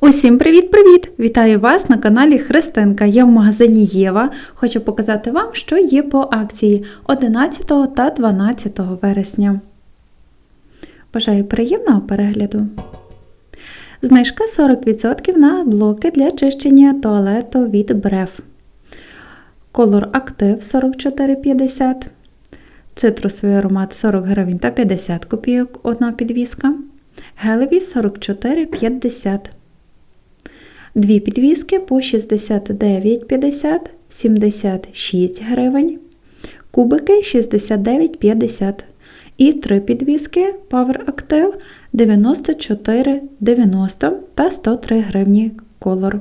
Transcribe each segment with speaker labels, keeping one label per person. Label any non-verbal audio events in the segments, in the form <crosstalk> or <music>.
Speaker 1: Усім привіт-привіт! Вітаю вас на каналі Христинка. Я в магазині Єва. Хочу показати вам, що є по акції 11 та 12 вересня. Бажаю приємного перегляду! Знижка 40% на блоки для чищення туалету від брев. Колор Актив 44,50. Цитрусовий аромат 40 гривень та 50 копійок одна підвіска. Гелеві 44,50. Дві підвіски по 69,50, 76 гривень. Кубики 69,50. І три підвіски Power Active 94,90 та 103 гривні колор.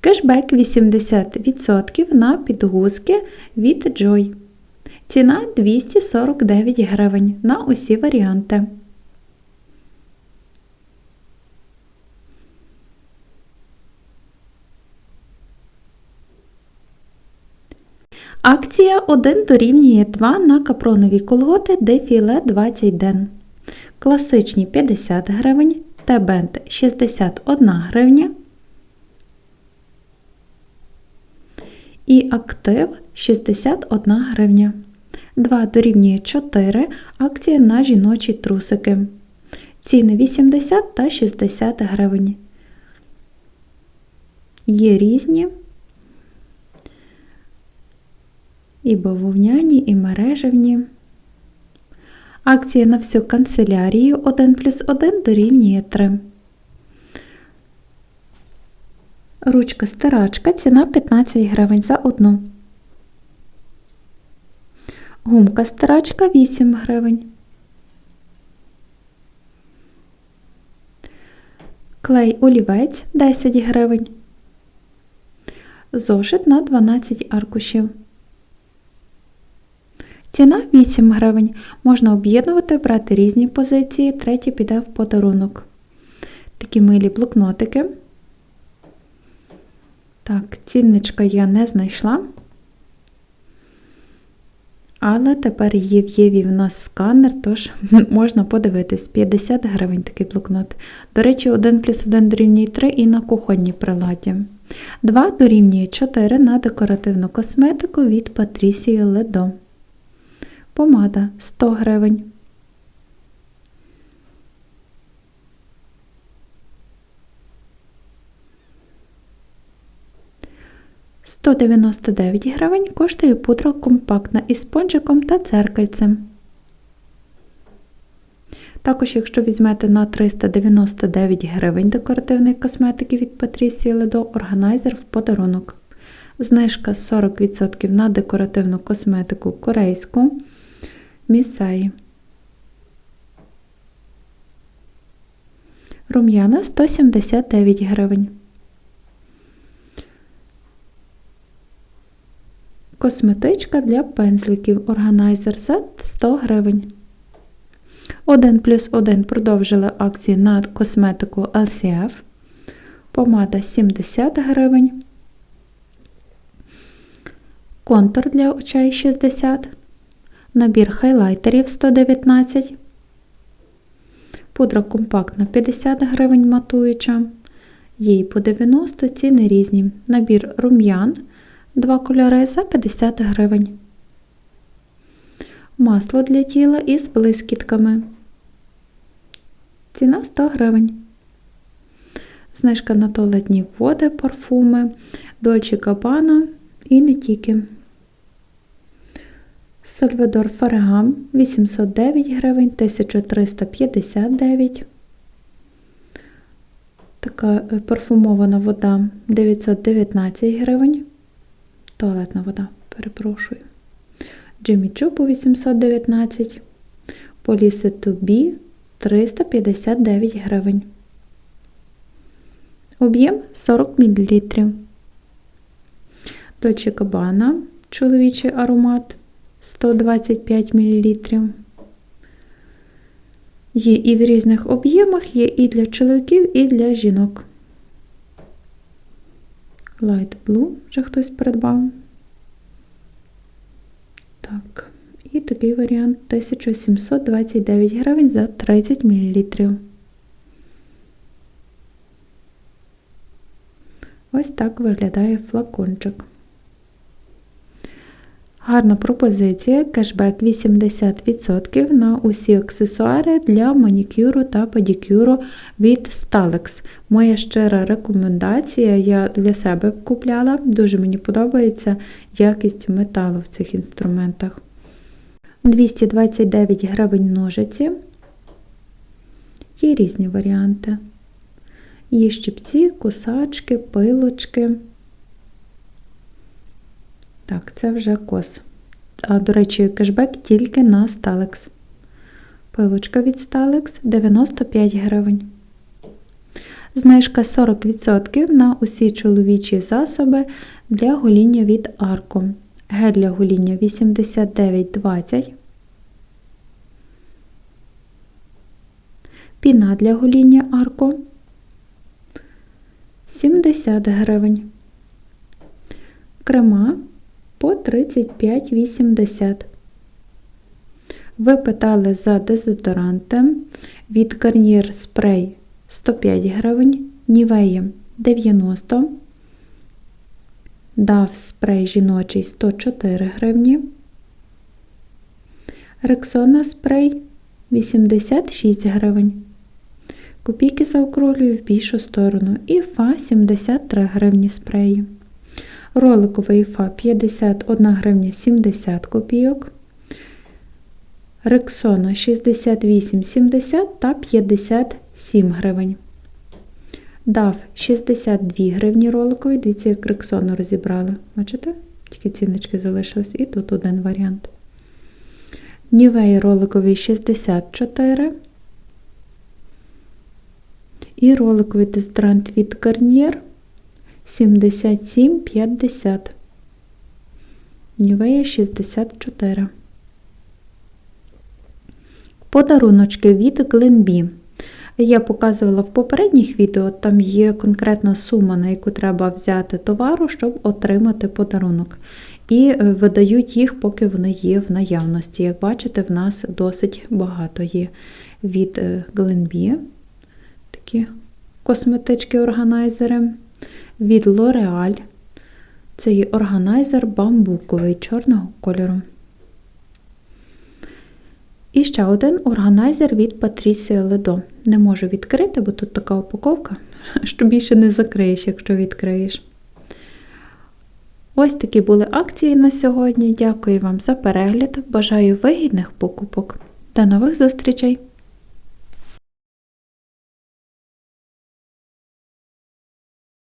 Speaker 1: Кешбек 80% на підгузки від Joy. Ціна 249 гривень на усі варіанти. Акція 1 дорівнює 2 на капронові колготи дефіле 20 ден. Класичні 50 гривень, T-бенд 61 гривня. І актив 61 гривня. 2 дорівнює 4 акція на жіночі трусики. Ціни 80 та 60 гривень. Є різні. І бавовняні, і мережевні. Акція на всю канцелярію 1 плюс 1 дорівнює 3. Ручка стирачка ціна 15 гривень за одну. Гумка стирачка 8 гривень. Клей олівець 10 гривень. Зошит на 12 аркушів. Ціна 8 гривень. Можна об'єднувати, брати різні позиції, третє піде в подарунок. Такі милі блокнотики. Так, цінничка я не знайшла. Але тепер є в Єві в нас сканер, тож <laughs> можна подивитись 50 гривень такий блокнот. До речі, 1 плюс 1 дорівнює 3 і на кухонній приладі. 2 дорівнює 4 на декоративну косметику від Патрісії Ледо. Помада 100 гривень. Сто дев'яносто дев'ять гривень коштує пудра компактна із спонжиком та церкальцем. Також, якщо візьмете на 399 гривень декоративної косметики від Patricia Ledo, органайзер в подарунок. Знижка 40% на декоративну косметику корейську Місаї. Рум'яна 179 гривень. Косметичка для пензликів органайзер за 100 гривень. 1 плюс 1 продовжили акцію на косметику LCF. Помада 70 гривень. Контур для очей 60 набір хайлайтерів 119, пудра компактна 50 гривень матуюча, їй по 90 ціни різні. Набір рум'ян 2 кольори за 50 гривень. Масло для тіла із блискітками. Ціна 100 гривень. Знижка на туалетні води, парфуми, Dolce Gabbana і не тільки. Сальвадор Фарегам 809 гривень, 1359. Така е, парфумована вода 919 гривень. Туалетна вода, перепрошую. Джиммі Чу по 819. Поліси Тубі 359 гривень. Об'єм 40 мл. Dolce Gabbana чоловічий аромат 125 мл. Є і в різних об'ємах, є і для чоловіків, і для жінок. Light Blue вже хтось придбав. Так, і такий варіант 1729 гривень за 30 мл. Ось так виглядає флакончик. Гарна пропозиція, кешбек 80% на усі аксесуари для манікюру та педикюру від Stalex. Моя щира рекомендація, я для себе купляла, дуже мені подобається якість металу в цих інструментах. 229 гривень ножиці. Є різні варіанти. Є щипці, кусачки, пилочки. Так, це вже кос. А, до речі, кешбек тільки на Stalex. Пилочка від Stalex 95 гривень. Знижка 40% на усі чоловічі засоби для гоління від Arco. Гель для гоління 89,20. Піна для гоління Arco 70 гривень. Крема по 35,80. Ви питали за дезодоранти від Garnier Spray 105 гривень, Nivea 90, DAF спрей жіночий 104 гривні, Rexona спрей 86 гривень. Копійки заокруглюю в більшу сторону. І фа 73 гривні спреї. Роликовий фа 51 гривня 70 копійок. Рексона 68,70 та 57 гривень. Дав 62 гривні роликовий. Дивіться, як рексону розібрали. Бачите? Тільки ціночки залишились. І тут один варіант. Нівей роликовий 64. І роликовий дезодорант від Garnier 77,50. Нівея 64. Подаруночки від Glenbee. Я показувала в попередніх відео, там є конкретна сума, на яку треба взяти товару, щоб отримати подарунок. І е, видають їх, поки вони є в наявності. Як бачите, в нас досить багато є від Glenbee. Такі косметички органайзери. Від L'Oreal. Це є органайзер бамбуковий чорного кольору. І ще один органайзер від Patricia Ledo. Не можу відкрити, бо тут така упаковка, <laughs> що більше не закриєш, якщо відкриєш. Ось такі були акції на сьогодні. Дякую вам за перегляд. Бажаю вигідних покупок. До нових зустрічей!